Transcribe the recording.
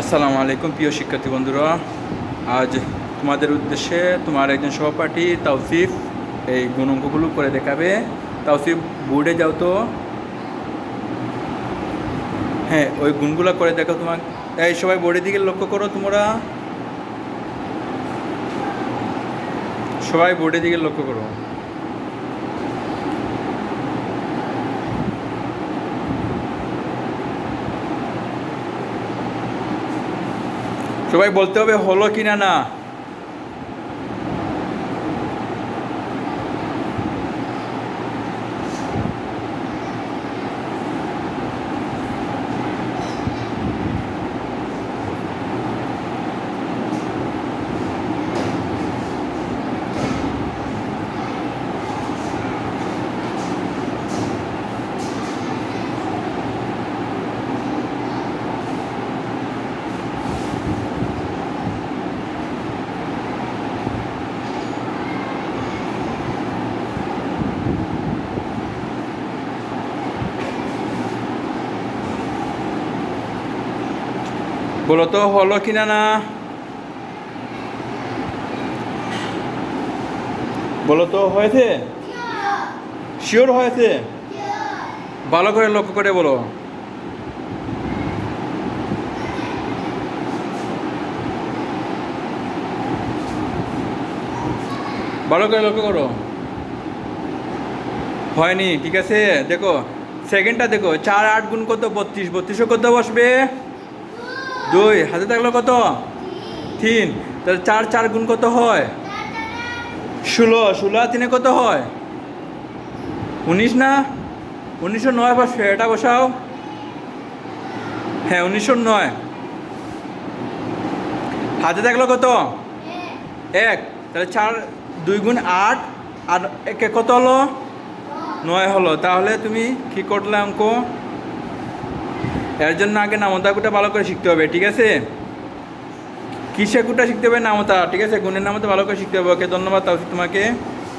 আসসালামু আলাইকুম, প্রিয় শিক্ষার্থী বন্ধুরা। আজ তোমাদের উদ্দেশ্যে তোমার একজন সহপাঠী তাওসিফ এই গুণাঙ্কগুলো করে দেখাবে। তাওসিফ বোর্ডে যাও তো। হ্যাঁ ওই গুণগুলো করে দেখো তোমার এই সবাই বোর্ডের দিকে লক্ষ্য করো তোমরা। সবাই বোর্ডের দিকে লক্ষ্য করো। সবাই বলতে হবে হলো কি না না। বলো তো, হলো কি না? না বলো তো, হয়েছে? শিওর হয়েছে? ভালো করে লক্ষ্য করে বলো। ভালো করে লক্ষ্য করো। হয়নি, ঠিক আছে? দেখো সেকেন্ডটা দেখো, চার আট গুণ কত? বত্রিশ। বত্রিশও কত বসবে? দুই, হাতে থাকল কত? তিন। তাহলে চার চার গুণ কত হয়? ষোলো। ষোলো আর তিনে কত হয়? উনিশ না? উনিশশো নয় বসবে এটা বসাও। হ্যাঁ উনিশশো নয়। হাতে থাকল কত? এক। তাহলে চার, দুই গুণ আট, আর একে কত হলো? নয় হলো। তাহলে তুমি কি করলে অঙ্ক? এর জন্য আগে নামতাকুটা ভালো করে শিখতে হবে, ঠিক আছে? কিসে কুটা শিখতে হবে? নামতা, ঠিক আছে? গুণের নামতা ভালো করে শিখতে হবে। ওকে, ধন্যবাদ তাও তোমাকে।